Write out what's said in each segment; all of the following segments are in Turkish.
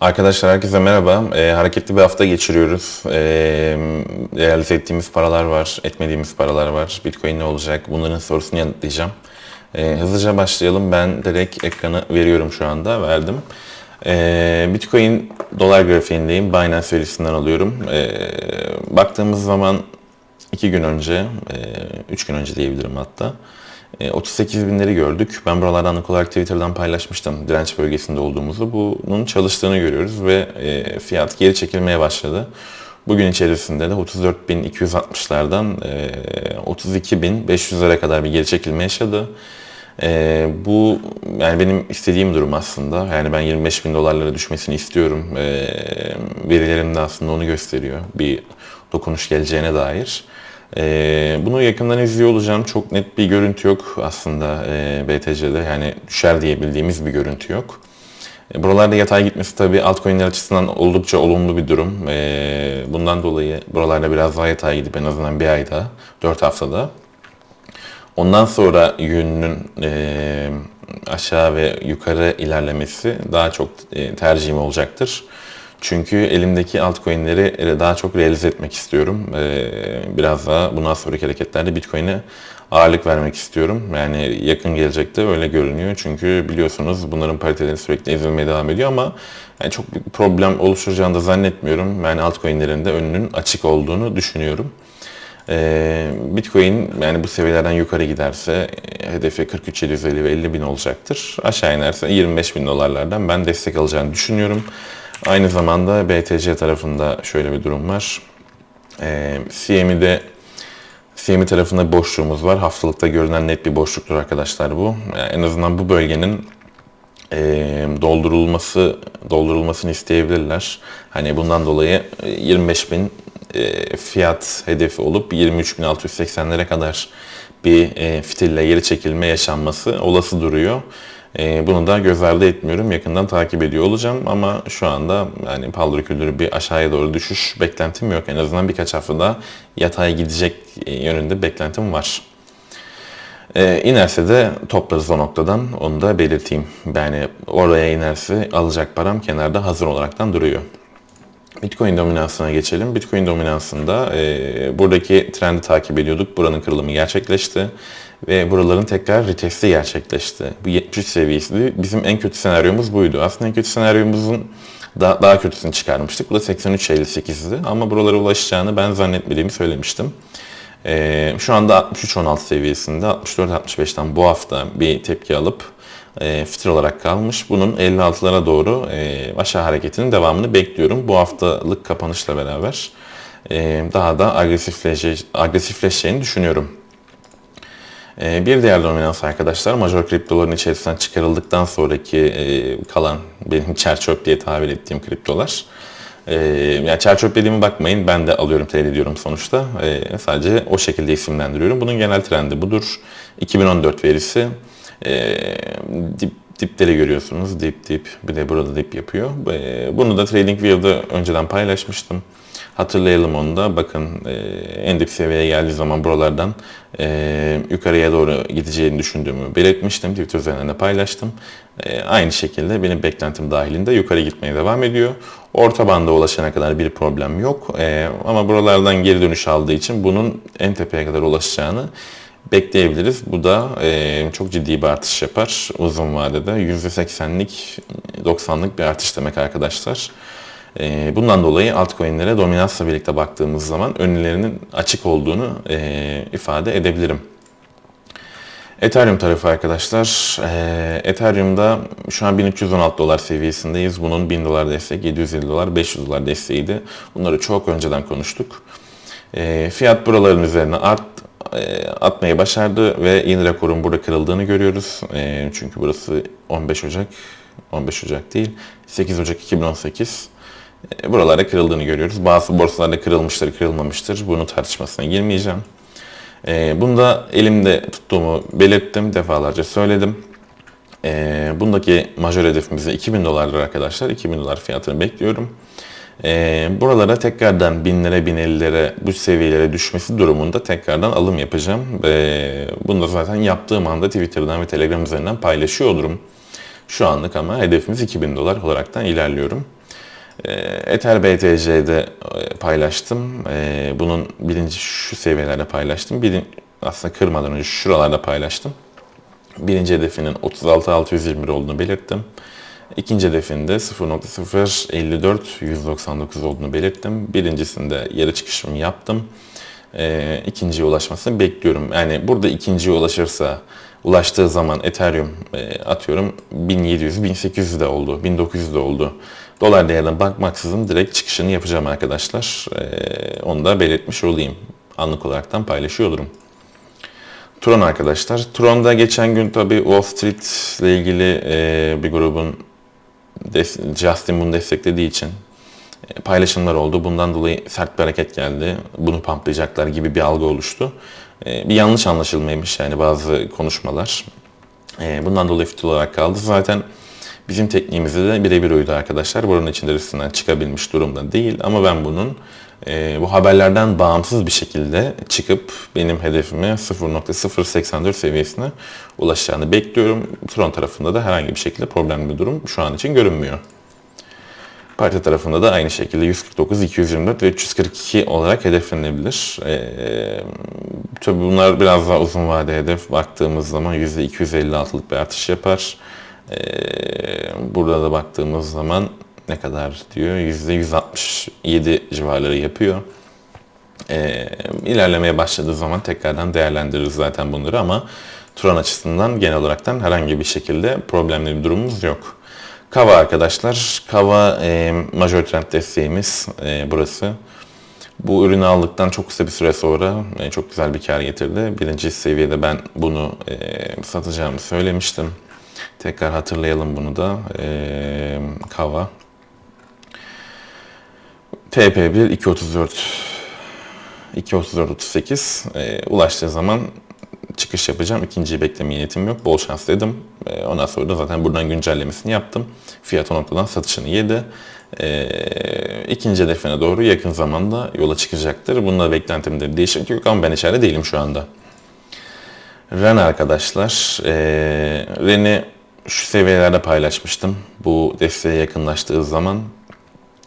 Arkadaşlar herkese merhaba. Ee, hareketli bir hafta geçiriyoruz. Ee, realize ettiğimiz paralar var, etmediğimiz paralar var. Bitcoin ne olacak? Bunların sorusunu yanıtlayacağım. Ee, hızlıca başlayalım. Ben direkt ekranı veriyorum şu anda. Verdim. Ee, Bitcoin dolar grafiğindeyim. Binance verisinden alıyorum. Ee, baktığımız zaman 2 gün önce, 3 gün önce diyebilirim hatta. 38 binleri gördük. Ben buralardan anlık olarak Twitter'dan paylaşmıştım direnç bölgesinde olduğumuzu. Bunun çalıştığını görüyoruz ve e, fiyat geri çekilmeye başladı. Bugün içerisinde de 34.260'lardan 32.500'lere kadar bir geri çekilme yaşadı. E, bu yani benim istediğim durum aslında. Yani ben 25 bin dolarlara düşmesini istiyorum. E, verilerim de aslında onu gösteriyor. Bir dokunuş geleceğine dair. Ee, bunu yakından izliyor olacağım. Çok net bir görüntü yok aslında e, BTC'de. Yani düşer diyebildiğimiz bir görüntü yok. E, buralarda yatay gitmesi tabii altcoin'ler açısından oldukça olumlu bir durum. E, bundan dolayı buralarda biraz daha yatay gidip en azından bir ayda, 4 haftada. Ondan sonra yönünün e, aşağı ve yukarı ilerlemesi daha çok e, tercihim olacaktır. Çünkü elimdeki altcoin'leri daha çok realize etmek istiyorum. Ee, biraz daha bundan sonraki hareketlerde Bitcoin'e ağırlık vermek istiyorum. Yani yakın gelecekte öyle görünüyor. Çünkü biliyorsunuz bunların pariteleri sürekli ezilmeye devam ediyor ama yani çok bir problem oluşturacağını da zannetmiyorum. Yani altcoin'lerin de önünün açık olduğunu düşünüyorum. Ee, Bitcoin yani bu seviyelerden yukarı giderse hedefi 43.750 ve 50 bin olacaktır. Aşağı inerse 25 bin dolarlardan ben destek alacağını düşünüyorum. Aynı zamanda BTC tarafında şöyle bir durum var. E, CME'de CME tarafında boşluğumuz var. Haftalıkta görünen net bir boşluktur arkadaşlar bu. Yani en azından bu bölgenin e, doldurulması doldurulmasını isteyebilirler. Hani bundan dolayı 25 bin e, fiyat hedefi olup 23.680'lere kadar bir e, fitille geri çekilme yaşanması olası duruyor. E, bunu da göz ardı etmiyorum. Yakından takip ediyor olacağım ama şu anda yani paldır küldürü bir aşağıya doğru düşüş beklentim yok. En azından birkaç haftada yatay gidecek yönünde beklentim var. E, inerse de toplarız o noktadan. Onu da belirteyim. Yani oraya inerse alacak param kenarda hazır olaraktan duruyor. Bitcoin dominansına geçelim. Bitcoin dominansında e, buradaki trendi takip ediyorduk. Buranın kırılımı gerçekleşti ve buraların tekrar retesti gerçekleşti. Bu 73 seviyesi bizim en kötü senaryomuz buydu. Aslında en kötü senaryomuzun daha, daha kötüsünü çıkarmıştık. Bu da 83.58'di ama buralara ulaşacağını ben zannetmediğimi söylemiştim. Ee, şu anda 63.16 seviyesinde 64.65'ten bu hafta bir tepki alıp e, fitil olarak kalmış. Bunun 56'lara doğru e, aşağı hareketinin devamını bekliyorum. Bu haftalık kapanışla beraber e, daha da agresifleşe, agresifleşeceğini düşünüyorum. E, bir diğer dominans arkadaşlar major kriptoların içerisinden çıkarıldıktan sonraki e, kalan benim çerçöp diye tabir ettiğim kriptolar. E, yani çerçöp dediğime bakmayın ben de alıyorum trade ediyorum sonuçta. E, sadece o şekilde isimlendiriyorum. Bunun genel trendi budur. 2014 verisi e, dip, dipleri görüyorsunuz. Dip dip bir de burada dip yapıyor. Bunu da TradingView'da önceden paylaşmıştım. Hatırlayalım onu da. Bakın e, en seviyeye geldiği zaman buralardan e, yukarıya doğru gideceğini düşündüğümü belirtmiştim. Twitter üzerinden de paylaştım. E, aynı şekilde benim beklentim dahilinde yukarı gitmeye devam ediyor. Orta banda ulaşana kadar bir problem yok. E, ama buralardan geri dönüş aldığı için bunun en tepeye kadar ulaşacağını bekleyebiliriz. Bu da e, çok ciddi bir artış yapar uzun vadede. %80'lik, 90'lık bir artış demek arkadaşlar. E, bundan dolayı altcoin'lere dominansla birlikte baktığımız zaman önlerinin açık olduğunu e, ifade edebilirim. Ethereum tarafı arkadaşlar. E, Ethereum'da şu an 1316 dolar seviyesindeyiz. Bunun 1000 dolar destek, 750 dolar, 500 dolar desteğiydi. Bunları çok önceden konuştuk. E, fiyat buraların üzerine art, atmayı başardı ve yeni rekorun burada kırıldığını görüyoruz. Çünkü burası 15 Ocak, 15 Ocak değil, 8 Ocak 2018. E, buralarda kırıldığını görüyoruz. Bazı borsalarda kırılmıştır, kırılmamıştır. Bunu tartışmasına girmeyeceğim. E, bunu da elimde tuttuğumu belirttim, defalarca söyledim. E, bundaki majör hedefimizi 2000 dolardır arkadaşlar. 2000 dolar fiyatını bekliyorum. buralara tekrardan binlere, bin ellilere, bu seviyelere düşmesi durumunda tekrardan alım yapacağım. bunu da zaten yaptığım anda Twitter'dan ve Telegram üzerinden paylaşıyor olurum. Şu anlık ama hedefimiz 2000 dolar olaraktan ilerliyorum. E, Ether BTC'de e, paylaştım. E, bunun birinci şu seviyelerde paylaştım. Birin, aslında kırmadan önce şuralarda paylaştım. Birinci hedefinin 36.621 olduğunu belirttim. İkinci hedefinde 0.054 olduğunu belirttim. Birincisinde yarı çıkışımı yaptım. E, ulaşmasını bekliyorum. Yani burada ikinciye ulaşırsa ulaştığı zaman Ethereum e, atıyorum 1700, 1800 de oldu, 1900 de oldu. Dolar değerine bakmaksızın direkt çıkışını yapacağım arkadaşlar. E, onu da belirtmiş olayım. Anlık olaraktan paylaşıyor olurum. Tron arkadaşlar. Tron'da geçen gün tabii Wall Street ile ilgili e, bir grubun Justin bunu desteklediği için e, paylaşımlar oldu. Bundan dolayı sert bir hareket geldi. Bunu pamplayacaklar gibi bir algı oluştu. E, bir yanlış anlaşılmaymış yani bazı konuşmalar. Bundan dolayı fitil olarak kaldı. Zaten bizim tekniğimizde de birebir uydu arkadaşlar. Buranın içinde riskinden çıkabilmiş durumda değil. Ama ben bunun bu haberlerden bağımsız bir şekilde çıkıp benim hedefime 0.084 seviyesine ulaşacağını bekliyorum. Tron tarafında da herhangi bir şekilde problemli bir durum şu an için görünmüyor. Parti tarafında da aynı şekilde 149, 224 ve 342 olarak hedeflenebilir. Ee, tabii bunlar biraz daha uzun vade hedef. Baktığımız zaman %256'lık bir artış yapar. Ee, burada da baktığımız zaman ne kadar diyor? %167 civarları yapıyor. Ee, ilerlemeye başladığı zaman tekrardan değerlendiririz zaten bunları ama Turan açısından genel olaraktan herhangi bir şekilde problemli bir durumumuz yok. Kava arkadaşlar. Kava e, major trend desteğimiz e, burası. Bu ürünü aldıktan çok kısa bir süre sonra e, çok güzel bir kar getirdi. Birinci seviyede ben bunu e, satacağımı söylemiştim. Tekrar hatırlayalım bunu da. E, Kava. TP1 234 234.38 e, ulaştığı zaman çıkış yapacağım. İkinciyi bekleme niyetim yok. Bol şans dedim. E, ondan sonra da zaten buradan güncellemesini yaptım. Fiyat o noktadan satışını yedi. E, ikinci hedefine doğru yakın zamanda yola çıkacaktır. Bunda beklentimde değişiklik yok ama ben içeride değilim şu anda. Ren arkadaşlar. E, Ren'i şu seviyelerde paylaşmıştım. Bu desteğe yakınlaştığı zaman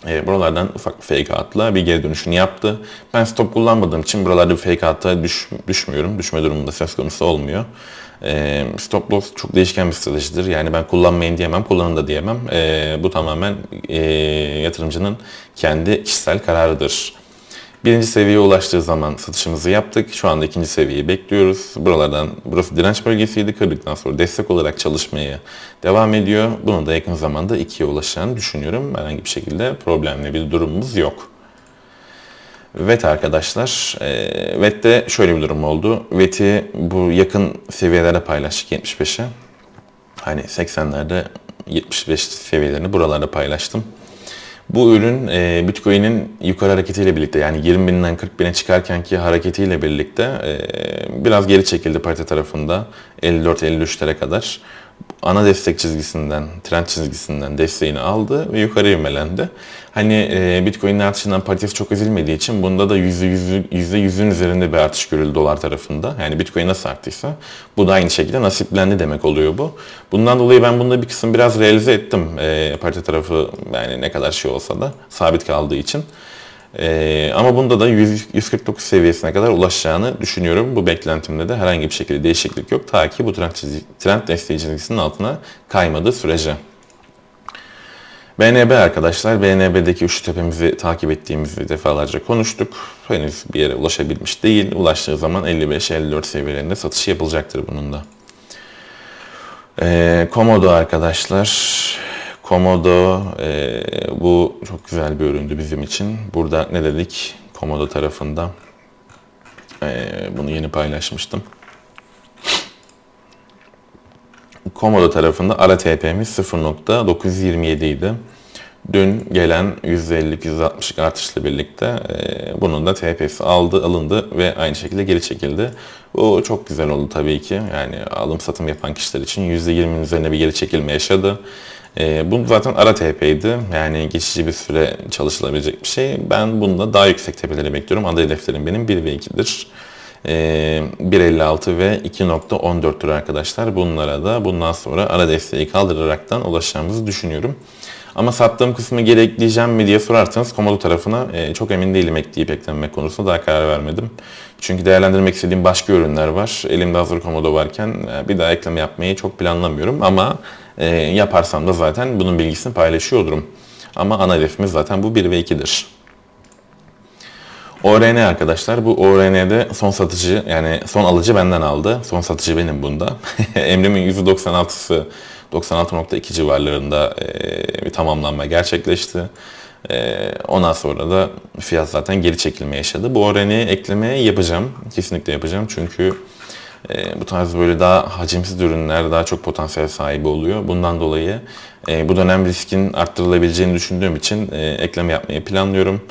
e, buralardan ufak bir fake atla bir geri dönüşünü yaptı. Ben stop kullanmadığım için buralarda bir fake hatta düş, düşmüyorum. Düşme durumunda söz konusu olmuyor. E, stop loss çok değişken bir stratejidir. Yani ben kullanmayın diyemem, kullanın da diyemem. E, bu tamamen e, yatırımcının kendi kişisel kararıdır. Birinci seviyeye ulaştığı zaman satışımızı yaptık. Şu anda ikinci seviyeyi bekliyoruz. Buralardan, burası direnç bölgesiydi. Kırdıktan sonra destek olarak çalışmaya devam ediyor. Bunun da yakın zamanda ikiye ulaşacağını düşünüyorum. Herhangi bir şekilde problemli bir durumumuz yok. VET arkadaşlar. E, VET'te şöyle bir durum oldu. VET'i bu yakın seviyelere paylaştık 75'e. Hani 80'lerde 75 seviyelerini buralarda paylaştım. Bu ürün e, Bitcoin'in yukarı hareketiyle birlikte yani 20 binden 40 bine çıkarkenki hareketiyle birlikte e, biraz geri çekildi parite tarafında. 54-53'lere kadar ana destek çizgisinden, trend çizgisinden desteğini aldı ve yukarı ivmelendi. Hani e, Bitcoin'in artışından paritesi çok ezilmediği için bunda da %100'ün %100'ün üzerinde bir artış görüldü dolar tarafında. Yani Bitcoin nasıl arttıysa bu da aynı şekilde nasiplendi demek oluyor bu. Bundan dolayı ben bunda bir kısım biraz realize ettim. E, parite tarafı yani ne kadar şey olsa da sabit kaldığı için. Ee, ama bunda da 100, 149 seviyesine kadar ulaşacağını düşünüyorum. Bu beklentimde de herhangi bir şekilde değişiklik yok. Ta ki bu trend, çizgi, trend desteği çizgisinin altına kaymadığı sürece. BNB arkadaşlar, BNB'deki üçlü tepemizi takip ettiğimizi defalarca konuştuk. Henüz bir yere ulaşabilmiş değil. Ulaştığı zaman 55-54 seviyelerinde satış yapılacaktır bunun da. Ee, Komodo arkadaşlar, Komodo e, bu çok güzel bir üründü bizim için. Burada ne dedik? Komodo tarafında e, bunu yeni paylaşmıştım. Komodo tarafında ara TP'miz 0.927 idi. Dün gelen %50-%60 artışla birlikte e, bunun da TP'si aldı, alındı ve aynı şekilde geri çekildi. Bu çok güzel oldu tabii ki. Yani alım satım yapan kişiler için %20'nin üzerine bir geri çekilme yaşadı. E, bu zaten ara TP'ydi. Yani geçici bir süre çalışılabilecek bir şey. Ben bunda daha yüksek tepeleri bekliyorum. Ada hedeflerim benim 1 ve 2'dir. E, 1.56 ve 2.14'tür arkadaşlar. Bunlara da bundan sonra ara desteği kaldıraraktan ulaşacağımızı düşünüyorum. Ama sattığım kısmı geri ekleyeceğim mi diye sorarsanız komodo tarafına e, çok emin değilim ekleyip eklememek konusunda daha karar vermedim. Çünkü değerlendirmek istediğim başka ürünler var. Elimde hazır komodo varken e, bir daha ekleme yapmayı çok planlamıyorum. Ama e, yaparsam da zaten bunun bilgisini paylaşıyor olurum. Ama ana hedefimiz zaten bu 1 ve 2'dir. ORN arkadaşlar. Bu ORN'de son satıcı yani son alıcı benden aldı. Son satıcı benim bunda. Emrimin %96'sı 96.2 civarlarında e, bir tamamlanma gerçekleşti. E, ondan sonra da fiyat zaten geri çekilme yaşadı. Bu ORN'yi eklemeye yapacağım. Kesinlikle yapacağım çünkü e, bu tarz böyle daha hacimsiz ürünler daha çok potansiyel sahibi oluyor. Bundan dolayı bu dönem riskin arttırılabileceğini düşündüğüm için ekleme yapmayı planlıyorum.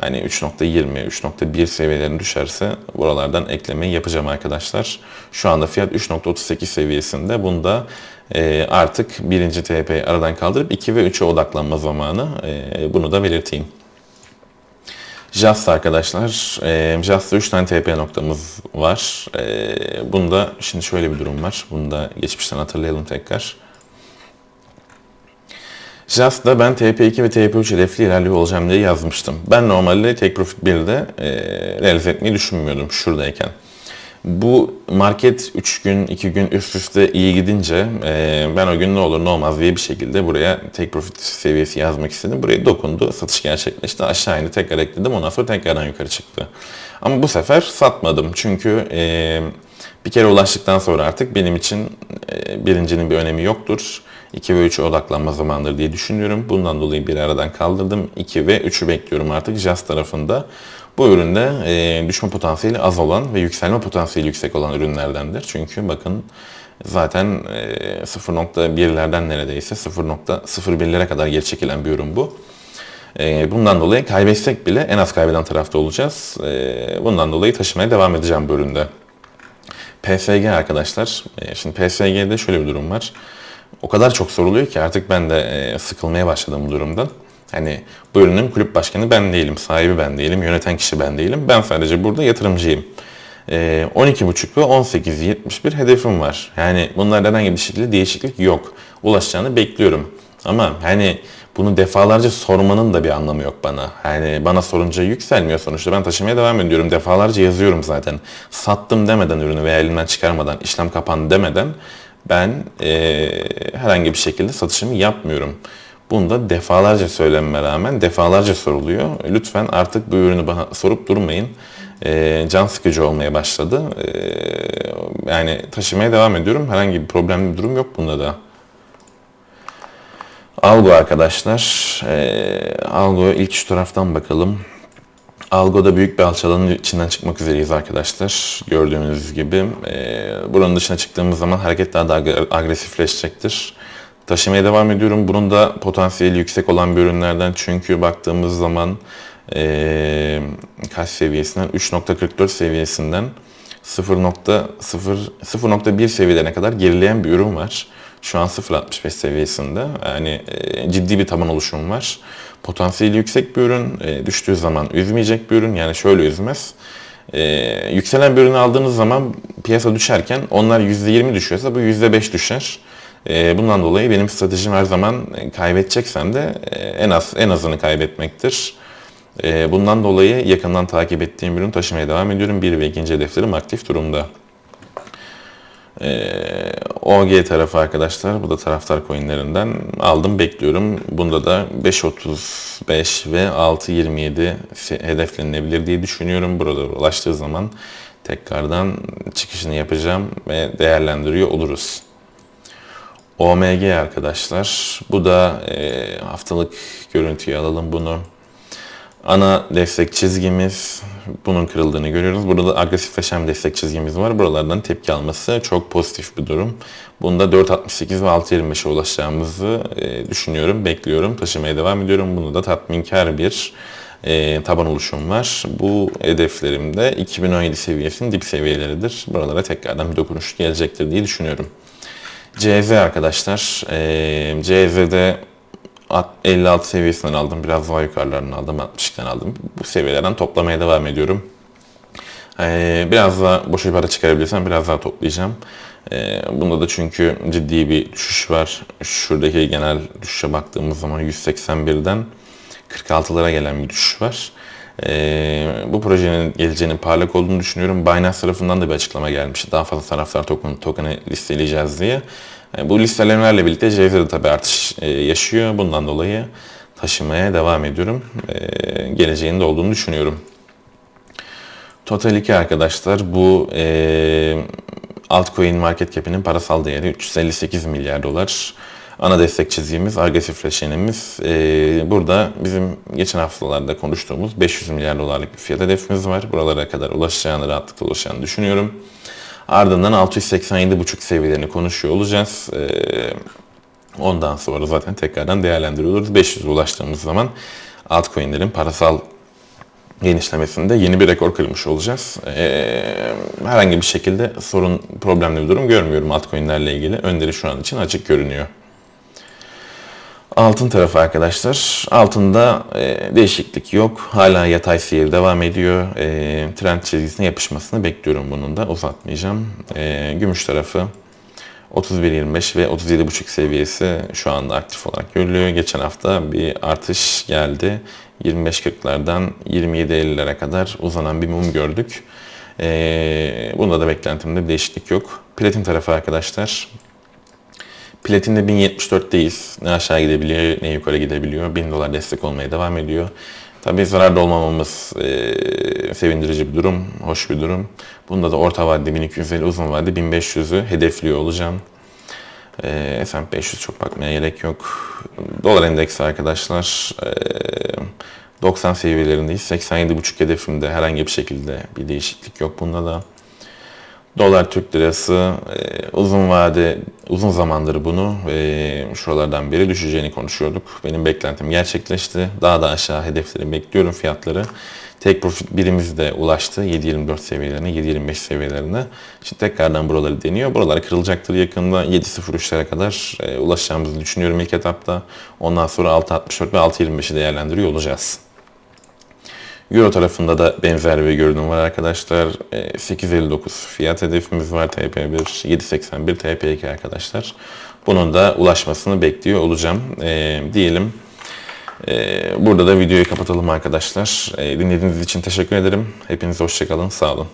Hani 3.20, 3.1 seviyelerine düşerse buralardan eklemeyi yapacağım arkadaşlar. Şu anda fiyat 3.38 seviyesinde. Bunda e, artık birinci TP'yi aradan kaldırıp 2 ve 3'e odaklanma zamanı. E, bunu da belirteyim. JAST arkadaşlar. E, JAST'ta 3 tane TP noktamız var. Bunda şimdi şöyle bir durum var. Bunu da geçmişten hatırlayalım tekrar. JAS'da ben TP2 ve TP3 hedefli ilerliyor olacağım diye yazmıştım. Ben normalde Take Profit 1'de e, realize etmeyi düşünmüyordum şuradayken. Bu market 3 gün, 2 gün üst üste iyi gidince e, ben o gün ne olur ne olmaz diye bir şekilde buraya take profit seviyesi yazmak istedim. Buraya dokundu, satış gerçekleşti. Aşağı indi, tekrar ekledim. Ondan sonra tekrardan yukarı çıktı. Ama bu sefer satmadım. Çünkü e, bir kere ulaştıktan sonra artık benim için e, birincinin bir önemi yoktur. 2 ve 3'e odaklanma zamandır diye düşünüyorum. Bundan dolayı bir aradan kaldırdım. 2 ve 3'ü bekliyorum artık JAS tarafında. Bu üründe e, düşme potansiyeli az olan ve yükselme potansiyeli yüksek olan ürünlerdendir. Çünkü bakın zaten e, 0.1'lerden neredeyse 0.01'lere kadar geri çekilen bir ürün bu. E, bundan dolayı kaybetsek bile en az kaybeden tarafta olacağız. E, bundan dolayı taşımaya devam edeceğim bu üründe. PSG arkadaşlar. E, şimdi PSG'de şöyle bir durum var. O kadar çok soruluyor ki artık ben de e, sıkılmaya başladım bu durumdan. Hani bu ürünün kulüp başkanı ben değilim, sahibi ben değilim, yöneten kişi ben değilim. Ben sadece burada yatırımcıyım. E, 12.5 ve 18.71 hedefim var. Yani bunlarda herhangi bir şekilde değişiklik yok. Ulaşacağını bekliyorum. Ama hani bunu defalarca sormanın da bir anlamı yok bana. Yani bana sorunca yükselmiyor sonuçta. Ben taşımaya devam ediyorum. Defalarca yazıyorum zaten. Sattım demeden ürünü veya elimden çıkarmadan, işlem kapandı demeden ben e, herhangi bir şekilde satışımı yapmıyorum. Bunu da defalarca söylenme rağmen defalarca soruluyor. Lütfen artık bu ürünü bana sorup durmayın. E, can sıkıcı olmaya başladı. E, yani taşımaya devam ediyorum. Herhangi bir problemli bir durum yok bunda da. Algo arkadaşlar. E, Algo'ya ilk şu taraftan bakalım. Algo'da büyük bir alçalanın içinden çıkmak üzereyiz arkadaşlar. Gördüğünüz gibi. E, buranın dışına çıktığımız zaman hareket daha da agresifleşecektir. Taşımaya devam ediyorum. Bunun da potansiyeli yüksek olan bir ürünlerden. Çünkü baktığımız zaman e, kaç seviyesinden? 3.44 seviyesinden 0.1 seviyelerine kadar gerileyen bir ürün var. Şu an 0.65 seviyesinde. Yani e, ciddi bir taban oluşumu var. Potansiyeli yüksek bir ürün. E, düştüğü zaman üzmeyecek bir ürün. Yani şöyle üzmez. E, yükselen bir ürünü aldığınız zaman piyasa düşerken onlar %20 düşüyorsa bu %5 düşer. E, bundan dolayı benim stratejim her zaman kaybedeceksem de e, en az en azını kaybetmektir. E, bundan dolayı yakından takip ettiğim ürün taşımaya devam ediyorum. Bir ve ikinci hedeflerim aktif durumda. Ee, OG tarafı arkadaşlar. Bu da taraftar coinlerinden aldım bekliyorum. Bunda da 5.35 ve 6.27 hedeflenilebilir diye düşünüyorum. Burada ulaştığı zaman tekrardan çıkışını yapacağım ve değerlendiriyor oluruz. OMG arkadaşlar. Bu da e, haftalık görüntüyü alalım bunu. Ana destek çizgimiz bunun kırıldığını görüyoruz. Burada agresifleşen destek çizgimiz var. Buralardan tepki alması çok pozitif bir durum. Bunda 4.68 ve 6.25'e ulaşacağımızı e, düşünüyorum, bekliyorum. Taşımaya devam ediyorum. Bunu da tatminkar bir e, taban oluşum var. Bu hedeflerimde 2017 seviyesinin dip seviyeleridir. Buralara tekrardan bir dokunuş gelecektir diye düşünüyorum. CZ arkadaşlar. E, CZ'de 56 seviyesinden aldım. Biraz daha yukarılarını aldım. 60'tan aldım. Bu seviyelerden toplamaya devam ediyorum. Ee, biraz daha boş bir para çıkarabilirsem biraz daha toplayacağım. E, bunda da çünkü ciddi bir düşüş var. Şuradaki genel düşüşe baktığımız zaman 181'den 46'lara gelen bir düşüş var. E, bu projenin geleceğinin parlak olduğunu düşünüyorum. Binance tarafından da bir açıklama gelmişti. Daha fazla taraftar token, token'ı listeleyeceğiz diye. E, bu listelemelerle birlikte Jazz de tabii artış e, yaşıyor. Bundan dolayı taşımaya devam ediyorum. E, geleceğinde olduğunu düşünüyorum. Total 2 arkadaşlar bu e, altcoin market cap'inin parasal değeri 358 milyar dolar. Ana destek çizgimiz, agresifleşenimiz. E, burada bizim geçen haftalarda konuştuğumuz 500 milyar dolarlık bir fiyat hedefimiz var. Buralara kadar ulaşacağını, rahatlıkla ulaşacağını düşünüyorum. Ardından 687,5 seviyelerini konuşuyor olacağız. E, ondan sonra zaten tekrardan değerlendiriyoruz. 500'e ulaştığımız zaman altcoin'lerin parasal genişlemesinde yeni bir rekor kırmış olacağız. Ee, herhangi bir şekilde sorun, problemli bir durum görmüyorum altcoin'lerle ilgili. Önderi şu an için açık görünüyor. Altın tarafı arkadaşlar. Altında e, değişiklik yok. Hala yatay seyir devam ediyor. E, trend çizgisine yapışmasını bekliyorum bunun da. Uzatmayacağım. E, gümüş tarafı 31.25 ve 37.5 seviyesi şu anda aktif olarak görülüyor. Geçen hafta bir artış geldi. 25.40'lardan 27.50'lere kadar uzanan bir mum gördük. Ee, bunda da beklentimde değişiklik yok. Platin tarafı arkadaşlar. Platinde 1074'teyiz. Ne aşağı gidebiliyor ne yukarı gidebiliyor. 1000 dolar destek olmaya devam ediyor. Tabii zararda olmamamız e, sevindirici bir durum, hoş bir durum. Bunda da orta vadede 1250, uzun vadede 1500'ü hedefliyor olacağım. E, S&P 500 çok bakmaya gerek yok. Dolar endeksi arkadaşlar e, 90 seviyelerindeyiz. 87,5 hedefimde herhangi bir şekilde bir değişiklik yok bunda da. Dolar Türk Lirası e, uzun vade uzun zamandır bunu e, şuralardan beri düşeceğini konuşuyorduk. Benim beklentim gerçekleşti. Daha da aşağı hedefleri bekliyorum fiyatları. Tek profit birimiz de ulaştı 7.24 seviyelerine, 7.25 seviyelerine. Şimdi tekrardan buraları deniyor. Buralar kırılacaktır yakında. 7.03'lere kadar e, ulaşacağımızı düşünüyorum ilk etapta. Ondan sonra 6.64 ve 6.25'i değerlendiriyor olacağız. Euro tarafında da benzer bir görünüm var arkadaşlar. 8.59 fiyat hedefimiz var TP1, 7.81 TP2 arkadaşlar. Bunun da ulaşmasını bekliyor olacağım e, diyelim. E, burada da videoyu kapatalım arkadaşlar. E, dinlediğiniz için teşekkür ederim. Hepinize hoşçakalın, sağ olun.